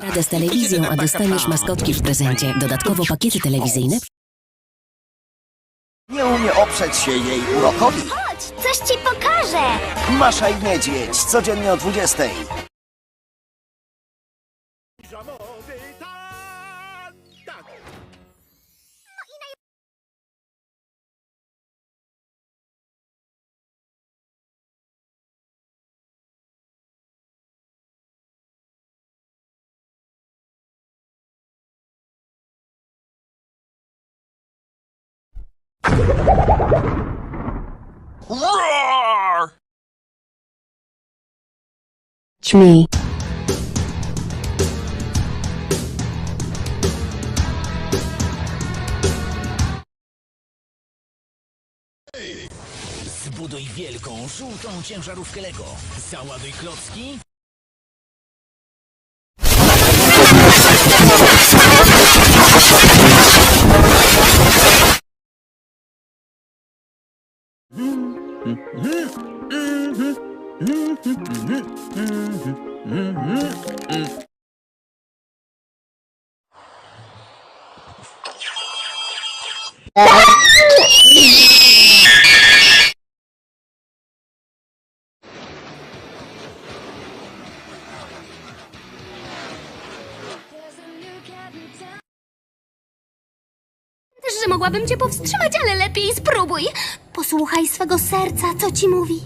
Radę z telewizją, a dostaniesz maskotki w prezencie. Dodatkowo pakiety telewizyjne. Nie umie oprzeć się jej urokowi. Chodź, coś ci pokażę. Masza i Niedźwiedź, codziennie o 20. Ćmi. Zbuduj wielką, żółtą ciężarówkę Lego. Załaduj klocki. There's a new cat in town. Mogłabym cię powstrzymać, ale lepiej spróbuj. Posłuchaj swego serca, co ci mówi.